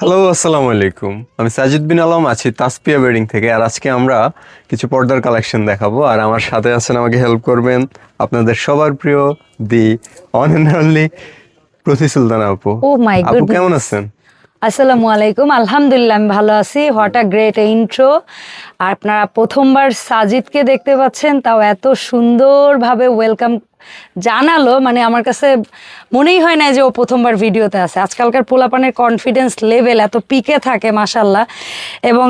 Hello আসসালামু আলাইকুম। আমি সাজিদ বিন আলম আছি তাসপিয়া বেডিং থেকে আর আজকে আমরা কিছু পর্দার কালেকশন দেখাবো আর আমার সাথে আছেন আমাকে হেল্প করবেন আপনাদের সবার প্রিয় দি অন অ্যান্ড অনলি প্রতি সুলতানা আপু। Oh my আপু কেমন আছেন? আসসালামু আলাইকুম। আলহামদুলিল্লাহ আমি ভালো আছি। হোয়াট আ গ্রেট ইন্ট্রো আর আপনারা প্রথমবার সাজিদকে দেখতে পাচ্ছেন তাও এত সুন্দরভাবে ওয়েলকাম জানালো মানে আমার কাছে মনেই হয় না যে ও প্রথমবার ভিডিওতে আছে। আজকালকার পোলাপানের কনফিডেন্স লেভেল এত পিকে থাকে মাসাল্লাহ এবং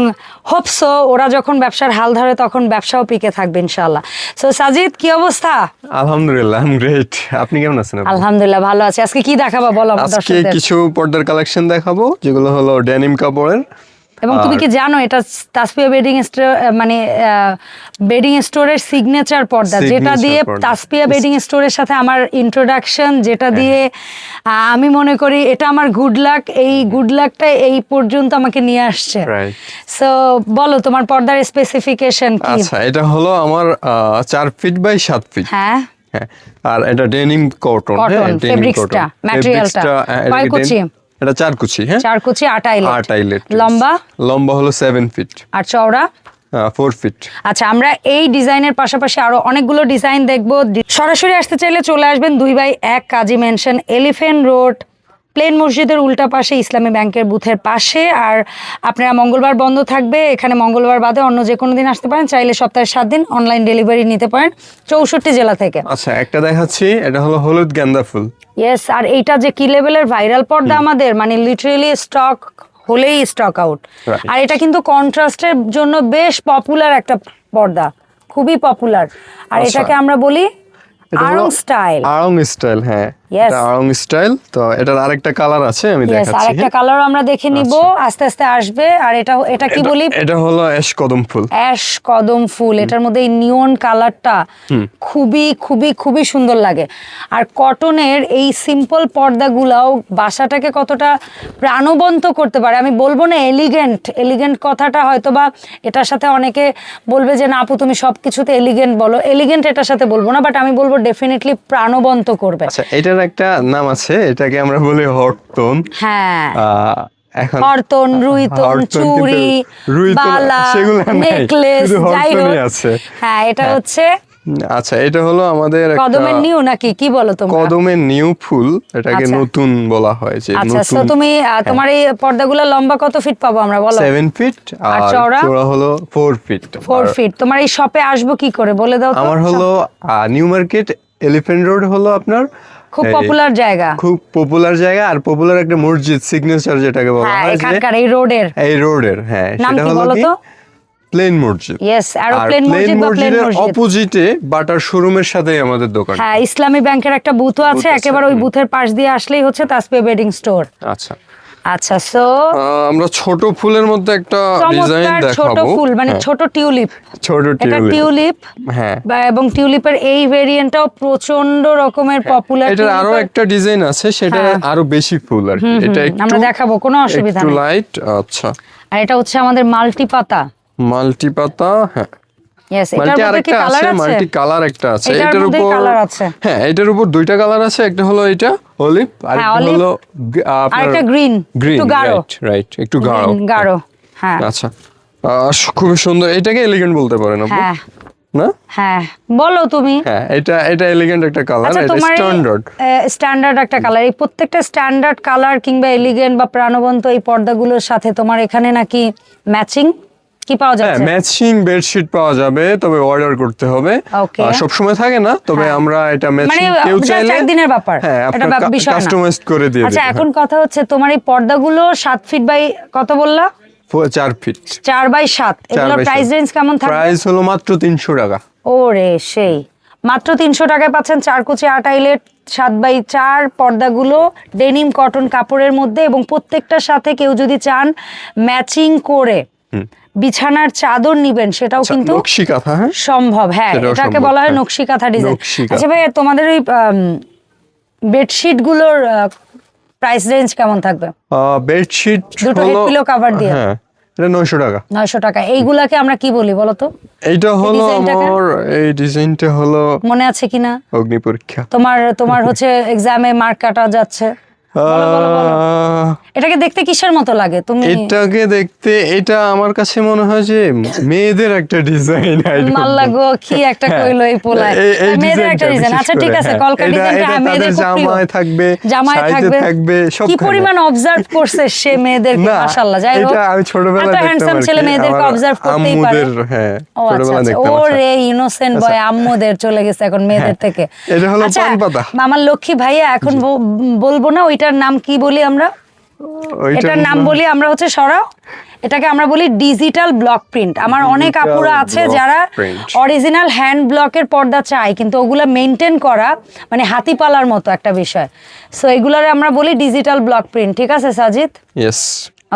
হোপসো ওরা যখন ব্যবসার হাল ধরে তখন ব্যবসাও পিকে থাকবে ইনশাল্লাহ সো সাজিদ কি অবস্থা? আলহামদুলিল্লাহ আই গ্রেট আপনি কেমন আছেন আলহামদুলিল্লাহ ভালো আছি। আজকে কি দেখাবো বলো আজকে কিছু পর্দার কালেকশন দেখাবো যেগুলো হলো ডেনিম কাপড়ের। এবং তুমি কি জানো এটা তাসপিয়া বেডিং স্টোর মানে বেডিং স্টোরের সিগনেচার পর্দা যেটা দিয়ে। তাসপিয়া বেডিং স্টোরের সাথে আমার ইন্ট্রোডাকশন যেটা হ্যাঁ। দিয়ে আমি মনে করি এটা আমার গুড লাক এই গুড লাকটা এই পর্যন্ত আমাকে নিয়ে আসছে সো বলো তোমার পর্দার স্পেসিফিকেশন কি আচ্ছা এটা হলো আমার আহ, চার ফিট বাই সাত ফিট হ্যাঁ হ্যাঁ আর এটা ডেনিম কটন Cotton, fabrics টা, material টা। এটা চার কুচি হ্যাঁ? চার কুচি আট আইলেট। আট আইলেট লম্বা? লম্বা হলো সেভেন ফিট আর চওড়া? ফোর ফিট আচ্ছা আমরা এই ডিজাইনের পাশাপাশি আরও অনেকগুলো ডিজাইন দেখব। সরাসরি আসতে চাইলে চলে আসবেন দুই বাই এক কাজী মেনশন এলিফেন্ট রোড প্লেন মসজিদের উল্টা পাশে ইসলামী ব্যাংকের বুথের পাশে। আর আপনারা মঙ্গলবার বন্ধ থাকবে এখানে মঙ্গলবার বাদে অন্য যে কোনো দিন আসতে পারেন চাইলে সপ্তাহে সাত দিন অনলাইন ডেলিভারি নিতে পারেন চৌষট্টি জেলা থেকে। আচ্ছা একটা দেখাচ্ছি এটা হলো হলুদ গেন্দা ফুল। ইয়েস আর এইটা যে কি লেভেলের ভাইরাল পর্দা আমাদের মানে লিটারেলি স্টক হলেই স্টক আউট আর এটা কিন্তু কন্ট্রাস্টের জন্য বেশ পপুলার একটা পর্দা খুবই পপুলার আর আচ্ছা। এটাকে আমরা বলি আরং স্টাইল আড়ং স্টাইল হ্যাঁ. এটা আড়ং স্টাইল তো এটার আরেকটা কালার আছে আমি দেখাচ্ছি। হ্যাঁ? কালার আমরা দেখে নিব আস্তে আস্তে আসবে আর এটা এটা কি বলি? এটা হলো অ্যাশ কদম ফুল। অ্যাশ কদম ফুল এটার মধ্যে এই নিয়ন কালারটা খুবই খুবই খুবই সুন্দর লাগে। আর কটনের এই সিম্পল পর্দাগুলাও বাসাটাকে কতটা প্রাণবন্ত করতে পারে আমি বলব না এলিগেন্ট এলিগেন্ট কথাটা হয়তো বা এটার সাথে অনেকে বলবে যে না আপু তুমি সব কিছুতে এলিগেন্ট বলো। এলিগেন্ট এটার সাথে বলব না বাট আমি বলব ডেফিনেটলি প্রাণবন্ত করবে। আচ্ছা এটার একটা নাম আছে এটাকে আমরা বলি হ্যাঁ। এখন হরতন রুইতন চুড়ি বালা নেকলেস যাই আছে। হ্যাঁ এটা হচ্ছে আচ্ছা এটা হলো আমাদের কদমের নিউ নাকি? কি বলো তোমরা? কদমের নিউ ফুল এটাকে আচ্ছা। নতুন বলা হয় যে আচ্ছা তো তুমি তোমার এই পর্দাগুলো লম্বা কত ফিট পাবো আমরা বলো? ফিট আর চওড়া? হলো ফিট ফিট তোমার এই শপে আসব কি করে? বলে দাও আমার হলো নিউ মার্কেট এলিফ্যান্ট রোড হলো আপনার খুব পপুলার জায়গা। খুব পপুলার জায়গা আর পপুলার একটা মসজিদ সিগনেচার যেটাকে বলা হ্যাঁ হয় এখানকার এই রোডের। এই রোডের হ্যাঁ সেটা হলো কি? প্লেন মসজিদ। ইয়েস প্লেন মসজিদ বা প্লেন মসজিদ? অপোজিটে বাটার শোরুমের সাথেই আমাদের দোকান। হ্যাঁ ইসলামী ব্যাংকের একটা বুথ আছে আছে, একেবারে ওই বুথের পাশ দিয়ে আসলেই হচ্ছে তাসপিয়া বেডিং স্টোর আচ্ছা। আচ্ছা সো আমরা ছোট ফুলের মধ্যে একটা ডিজাইন চমৎকার ছোট ফুল মানে হ্যাঁ, ছোট টিউলিপ। ছোট এটা টিউলিপ। টিউলিপ হ্যাঁ। বা- এবং টিউলিপের এই ভেরিয়েন্টটাও প্রচণ্ড রকমের পপুলার এটার আরও একটা ডিজাইন আছে সেটা হ্যাঁ। আরও বেশি ফুল আর এটা একটু আমরা দেখাবো কোনো অসুবিধা নেই। লাইট আচ্ছা। আর এটা হচ্ছে আমাদের মাল্টি পাতা মাল্টি পাতা হ্যাঁ মাল্টি আরেকটা আছে মাল্টি কালার একটা আছে। এটার উপর হ্যাঁ এটার উপর দুইটা কালার আছে একটা হলো এটা অলিভ আর একটা হ্যাঁ, olive। হলো আপনার আরেকটা গ্রিন একটু গাঢ়। রাইট রাইট একটু গাঢ়। গাঢ় হ্যাঁ। আচ্ছা। খুবই সুন্দর এটাকে এলিগেন্ট বলতে পারেন আপনি। হ্যাঁ। না? হ্যাঁ। বলো তুমি। হ্যাঁ এটা এটা এলিগেন্ট একটা কালার আচ্ছা এটা স্ট্যান্ডার্ড স্ট্যান্ডার্ড একটা কালার এই প্রত্যেকটা স্ট্যান্ডার্ড কালার কিংবা এলিগেন্ট বা প্রাণবন্ত এই পর্দাগুলোর সাথে তোমার এখানে নাকি ম্যাচিং কি পাওয়া হ্যাঁ যাচ্ছে? ম্যাচিং বেডশিট পাওয়া যাবে তবে অর্ডার করতে হবে. সব সময় থাকে না তবে হ্যাঁ। আমরা এটা মানে ম্যাচিং কেউ just চাইলে একদিনের ব্যাপার। হ্যাঁ এটা বিষয় কাস্টমাইজ করে দিয়ে আচ্ছা এখন কথা হচ্ছে তোমার এই পর্দাগুলো সাত ফিট বাই কত বললা? ফিট বাই এগুলোর প্রাইস রেঞ্জ কেমন থাকবে? প্রাইস হলো মাত্র তিনশো টাকা। ওরে সেই। মাত্র তিনশো টাকায় পাচ্ছেন চার কুচি সাত বাই চার পর্দাগুলো ডেনিম কটন কাপড়ের মধ্যে এবং প্রত্যেকটার সাথে কেউ যদি চান ম্যাচিং করে বিছানার চাদর নিবেন সেটাও কিন্তু নকশি কাঁথা হ্যাঁ? সম্ভব হ্যাঁ এটাকে বলা হয়। নকশি কাঁথা ডিজাইন আচ্ছা ভাই তোমাদের ওই বেডশিটগুলোর প্রাইস রেঞ্জ কেমন থাকবে? বেডশিট দুটো head pillow cover দিয়ে। হ্যাঁ এটা নয়শো টাকা। নয়শো টাকা। এইগুলাকে আমরা কি বলি বলো তো এইটা হলো? আমার এই ডিজাইনটা হলো মনে আছে কিনা? অগ্নি পরীক্ষা। তোমার তোমার হচ্ছে এক্সামে মার্ক কাটা যাচ্ছে। এটাকে দেখতে কিসের মতো লাগে? তুমি এটাকে দেখতে এটা আমার কাছে মনে হয় যে মেয়েদের একটা ডিজাইন মাল্লা গো কি একটা কইলো এই পোলায়। মেয়েদের একটা ডিজাইন আচ্ছা ঠিক আছে কলকা ডিজাইনটা হ্যাঁ, মেয়েদের জামায় থাকবে জামায় থাকবে। থাকবে সব কি পরিমাণ অবজার্ভ করছে সে মেয়েদের মাশাআল্লাহ যাই হোক। এটা আমি দেখতাম হ্যান্ডসাম ছেলে। মেয়েদেরকে অবজার্ভ করতেই পারে। হ্যাঁ আচ্ছা ছোটবেলায় আচ্ছা। দেখতাম ও আচ্ছা। ইনোসেন্ট বয় আম্মুদের চলে গেছে এখন মেয়েদের থেকে। এটা হলো পান পাতা। আমার লক্ষ্মী ভাইয়া এখন বলব না ওইটার নাম কি বলি আমরা? এটার নাম বলি আমরা হচ্ছে সরাও। এটাকে আমরা বলি ডিজিটাল ব্লক প্রিন্ট আমার অনেক আপুরা আছে যারা অরিজিনাল হ্যান্ড ব্লকের পর্দা চায় কিন্তু ওগুলো মেনটেন করা মানে হাতি পালার মতো একটা বিষয়। সো এগুলারে আমরা বলি ডিজিটাল ব্লক প্রিন্ট ঠিক আছে সাজিদ? ইয়েস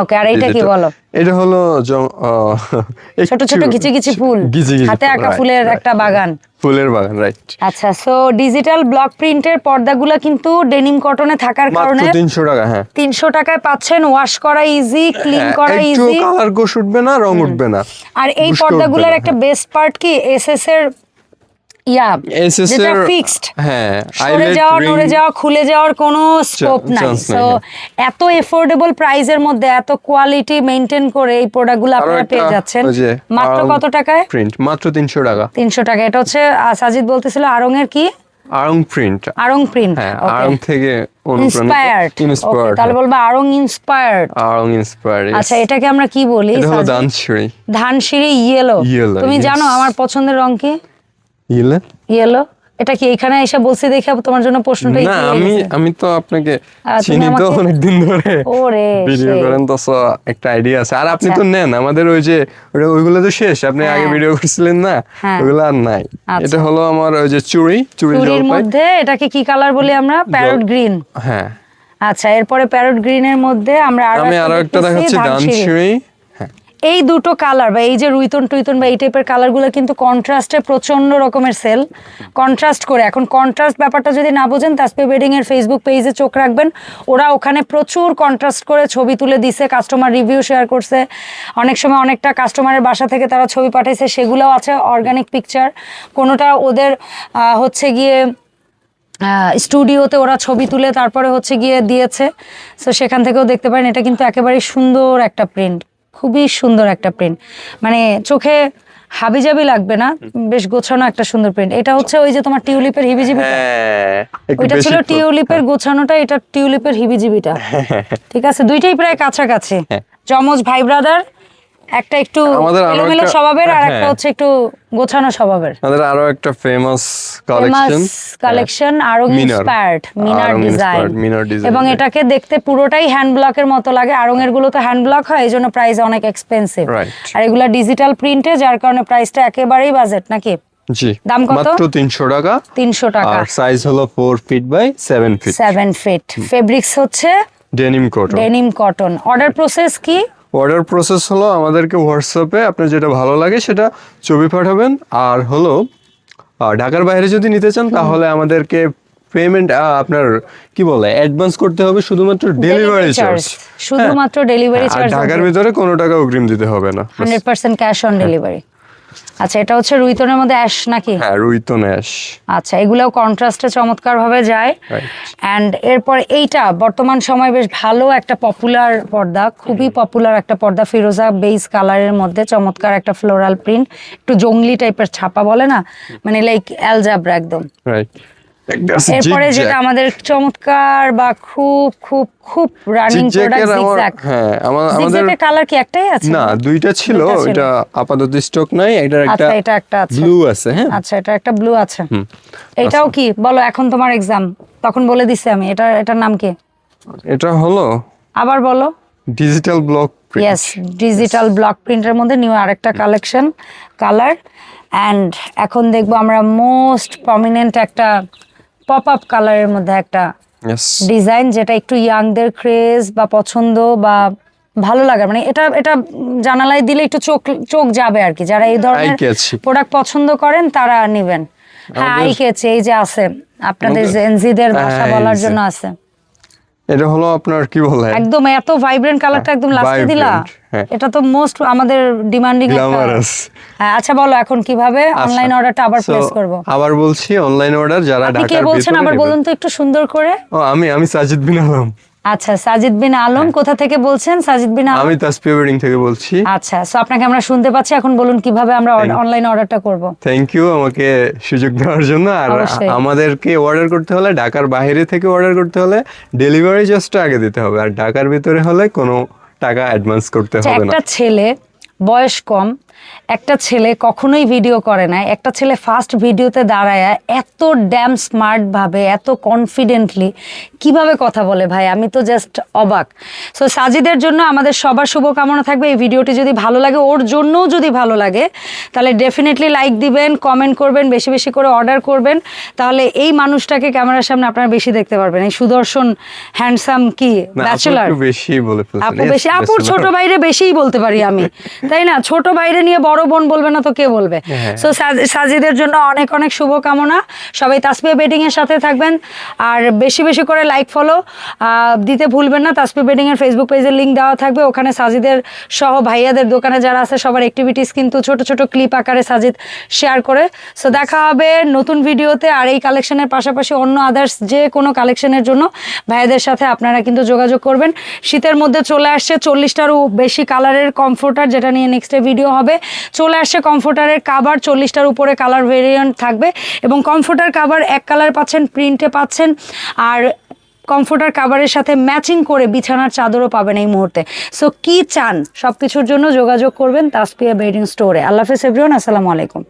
ওকে আর এইটা কি বলো? এটা হলো ছোট ছোট কিছু কিছু ফুল। হাতে আঁকা ফুলের একটা বাগান। ফুলের বাগান রাইট আচ্ছা সো ডিজিটাল ব্লক প্রিন্টের পর্দাগুলো কিন্তু ডেনিম কটনে থাকার মাত্র কারণে তিনশো টাকা হ্যাঁ। তিনশো টাকায় পাচ্ছেন ওয়াশ করা ইজি ক্লিন করা করা একটু ইজি কালার কোষ উঠবে না রং উঠবে না। আর এই পর্দাগুলোর একটা বেস্ট পার্ট কি? এসএস এর ইয়া যেটা ফিক্সড হ্যাঁ সরে যাওয়া নড়ে যাওয়া খুলে যাওয়ার কোনো স্কোপ নাই। সো হ্যাঁ। এত এফোর্ডেবল প্রাইসের মধ্যে এত কোয়ালিটি করে এই প্রোডাক্টগুলো আরও আপনারা পেয়ে যাচ্ছেন। মাত্র কত টাকায়? প্রিন্ট মাত্র তিনশো টাকা। এটা হচ্ছে সাজিদ বলতেছিল আরং এর কি? আরং প্রিন্ট আরং প্রিন্ট হ্যাঁ আরং থেকে ইন্সপায়ার্ড ইন্সপায়ার্ড তাহলে বলব আরং ইন্সপায়ার্ড আরং ইন্সপায়ার্ড আচ্ছা এটাকে আমরা কি বলি? এটা হলো ইয়েলো তুমি জানো আমার পছন্দের রং কি? ইলে ইয়েলো এটা কি এখানে এসে বলছি দেখে তোমার জন্য প্রশ্নটা না আমি আমি তো আপনাকে চিনি তো আমাকে- অনেকদিন ধরে। ওরে, ভিডিও করেন তো একটা আইডিয়া আছে। আর আপনি আচ্ছা। তো নেন আমাদের ওই যে ওটা- ওইগুলো তো শেষ। আপনি আগে হ্যাঁ। ভিডিও করছিলেন না? হ্যাঁ। ওইগুলো আর নাই। আচ্ছা। এটা হলো আমার ওই যে চুড়ি চুড়ি চুরির মধ্যে এটাকে কি কালার বলি আমরা? প্যারট গ্রিন হ্যাঁ। আচ্ছা এরপরে প্যারট গ্রিনের মধ্যে আমরা আরও আমি আরও একটা দেখাচ্ছি হ্যাঁ এই দুটো কালার বা এই যে রুইতন টুইতন বা এই টাইপের কালারগুলো কিন্তু কন্ট্রাস্টে প্রচণ্ড রকমের সেল কন্ট্রাস্ট করে, এখন কন্ট্রাস্ট ব্যাপারটা যদি না বোঝেন তাসপে ওয়েডিং এর ফেসবুক পেজে চোখ রাখবেন। ওরা ওখানে প্রচুর কন্ট্রাস্ট করে ছবি তুলে দিছে কাস্টমার রিভিউ শেয়ার করছে। অনেক সময় অনেকটা কাস্টমারের বাসা থেকে তারা ছবি পাঠাইছে, সেগুলোও আছে অর্গানিক পিকচার কোনোটা ওদের হচ্ছে গিয়ে স্টুডিওতে ওরা ছবি তুলে তারপরে হচ্ছে গিয়ে দিয়েছে। সো সেখান থেকেও দেখতে পারেন, এটা কিন্তু একেবারে সুন্দর একটা প্রিন্ট খুবই সুন্দর একটা প্রিন্ট মানে চোখে হাবিজাবি লাগবে না বেশ গোছানো একটা সুন্দর প্রিন্ট এটা হচ্ছে ওই যে তোমার টিউলিপের হিবিজিবিটা? হ্যাঁ ওইটা ছিল টিউলিপের গোছানোটা এটা টিউলিপের হিবিজিবিটা। ঠিক আছে দুইটাই প্রায় কাছাকাছি। হ্যাঁ। যমজ ভাই ব্রাদার একটা একটু এলোমেলো স্বভাবের আর একটা হ্যাঁ। হচ্ছে একটু গোছানো স্বভাবের। আমাদের আরও একটা famous collection collection Aarong inspired Minar design inspired, Minar design এবং এটাকে দেখতে পুরোটাই হ্যান্ড ব্লকের মতো লাগে। আরং এরগুলো তো হ্যান্ড ব্লক হয় এই জন্য প্রাইস অনেক এক্সপেন্সিভ আর এগুলা ডিজিটাল প্রিন্টে যার কারণে প্রাইসটা একেবারেই বাজেট নাকি? জি। দাম কত? মাত্র তিনশো টাকা। তিনশো টাকা। আর সাইজ হলো four feet by seven feet seven feet fabrics হচ্ছে denim cotton denim cotton order process কি? অর্ডার প্রসেস হলো আমাদেরকে হোয়াটসঅ্যাপে আপনার যেটা ভালো লাগে সেটা ছবি পাঠাবেন। আর হলো ঢাকার বাইরে যদি নিতে চান তাহলে আমাদেরকে পেমেন্ট আপনার কি বলে অ্যাডভান্স করতে হবে শুধুমাত্র ডেলিভারি চার্জ শুধুমাত্র ডেলিভারি চার্জ ঢাকার ভিতরে কোনো টাকা অগ্রিম দিতে হবে না। Hundred percent cash on delivery আচ্ছা এটা হচ্ছে রুইতনের মধ্যে অ্যাশ নাকি? হ্যাঁ রুইতন অ্যাশ। আচ্ছা এগুলোও কন্ট্রাস্টে চমৎকার ভাবে যায়. অ্যান্ড এরপর এইটা বর্তমান সময় বেশ ভালো একটা পপুলার পর্দা খুবই পপুলার একটা পর্দা ফিরোজা বেস কালারের মধ্যে চমৎকার একটা ফ্লোরাল প্রিন্ট একটু জঙ্গলি টাইপের ছাপা বলে না? মানে লাইক অ্যালজাবরা একদম। রাইট এরপরে যেটা আমাদের চমৎকার বা খুব খুব খুব রানিং প্রোডাক্ট জিগজ্যাগ হ্যাঁ আমাদের কালার কি একটাই আছে? না দুইটা ছিল। ওইটা আপাতত স্টক নাই এটার একটা আচ্ছা এটা একটা আছে। ব্লু আছে হ্যাঁ। আচ্ছা এটা একটা ব্লু আছে। এটাও কি? বলো এখন তোমার এক্সাম তখন বলে দিছি আমি এটা এটার নাম কি? এটা হলো আবার বলো। Digital block yes digital block প্রিন্টের মধ্যে নিউ আরেকটা কালেকশন কালার অ্যান্ড এখন দেখব আমরা মোস্ট প্রমিনেন্ট একটা পপ আপ কালারের মধ্যে একটা ডিজাইন যেটা একটু ইয়াংদের ক্রেজ বা পছন্দ বা ভালো লাগে মানে এটা এটা জানালায় দিলে একটু চোখ চোখ যাবে আর কি। যারা এই ধরনের প্রোডাক্ট পছন্দ করেন তারা নেবেন। হ্যাঁ আই কেছে এই যে আছে আপনাদের জেনজিদের ভাষা হ্যাঁ, বলার জন্য আছে। এটা হলো আপনার কি বলে? একদম এত ভাইব্রেন্ট কালারটা একদম লাস্টে দিলা। এটা তো মোস্ট আমাদের ডিমান্ডিং গ্ল্যামারাস আচ্ছা বলো এখন কীভাবে অনলাইন অর্ডারটা আবার প্লেস করব? আবার বলছি অনলাইন অর্ডার যারা আপনি কে ঢাকার বলছেন আবার বলুন তো একটু সুন্দর করে। ও আমি আমি সাজিদ বিন আলম। আচ্ছা সাজিদ বিন আলম কোথা থেকে বলছেন? সাজিদ বিন আলম? আমি তাসপিয়া ওয়েডিং থেকে বলছি। আচ্ছা সো আপনাকে আমরা শুনতে পাচ্ছি এখন বলুন কীভাবে আমরা অনলাইন অর্ডারটা করব। থ্যাংক ইউ আমাকে সুযোগ দেওয়ার জন্য। আর আমাদেরকে অর্ডার করতে হলে ঢাকার বাইরে থেকে অর্ডার করতে হলে ডেলিভারি জাস্ট আগে দিতে হবে। আর ঢাকার ভিতরে হলে কোনো টাকা অ্যাডভান্স করতে আচ্ছা, হবে না। একটা ছেলে বয়স কম একটা ছেলে কখনোই ভিডিও করে না একটা ছেলে ফার্স্ট ভিডিওতে দাঁড়ায় এত ড্যাম স্মার্ট ভাবে এত কনফিডেন্টলি কীভাবে কথা বলে ভাই? আমি তো জাস্ট অবাক। সো সাজিদের জন্য আমাদের সবার শুভকামনা থাকবে। এই ভিডিওটি যদি ভালো লাগে ওর জন্যও যদি ভালো লাগে তাহলে ডেফিনেটলি লাইক দিবেন কমেন্ট করবেন বেশি বেশি করে অর্ডার করবেন। তাহলে এই মানুষটাকে ক্যামেরার সামনে আপনারা বেশি দেখতে পারবেন। এই সুদর্শন হ্যান্ডসাম কি? ব্যাচেলার বেশি বলে আপু বেশি আপুর ছোট বাইরে বেশিই বলতে পারি আমি। তাই না? ছোট বাইরে নিয়ে বড় বোন বলবে না তো কে বলবে? হ্যাঁ। সো সাজিদের জন্য অনেক অনেক শুভকামনা। সবাই তাসপিয়া বেডিং এর সাথে থাকবেন। আর বেশি বেশি করে লাইক ফলো দিতে ভুলবেন না তাসপিয়া বেডিং এর ফেসবুক পেজের লিংক দেওয়া থাকবে। ওখানে সাজিদের সহ ভাইয়াদের দোকানে যারা আছে সবার অ্যাক্টিভিটিস কিন্তু ছোট ছোট ক্লিপ আকারে সাজিদ শেয়ার করে। সো দেখা হবে নতুন ভিডিওতে আর এই কালেকশনের পাশাপাশি অন্য আদার্স যে কোনো কালেকশনের জন্য ভাইয়াদের সাথে আপনারা কিন্তু যোগাযোগ করবেন। শীতের মধ্যে চলে আসছে চল্লিশটারও বেশি কালারের কমফোর্টার যেটা নিয়ে নেক্সটে ভিডিও হবে। চলে আসছে কমফোর্টারের কাবার, চল্লিশটার উপরে কালার ভেরিয়েন্ট থাকবে এবং কমফোর্টার কাভার এক কালার পাচ্ছেন, প্রিন্টে পাচ্ছেন আর কমফোর্টার কাভারের সাথে ম্যাচিং করে বিছানার চাদরও পাবেন এই মুহূর্তে। সো কি চান? সব কিছুর জন্য যোগাযোগ করবেন তাসপিয়া বেডিং স্টোরে। আল্লাহ হাফেজ এভরিওয়ান আসসালামু আলাইকুম।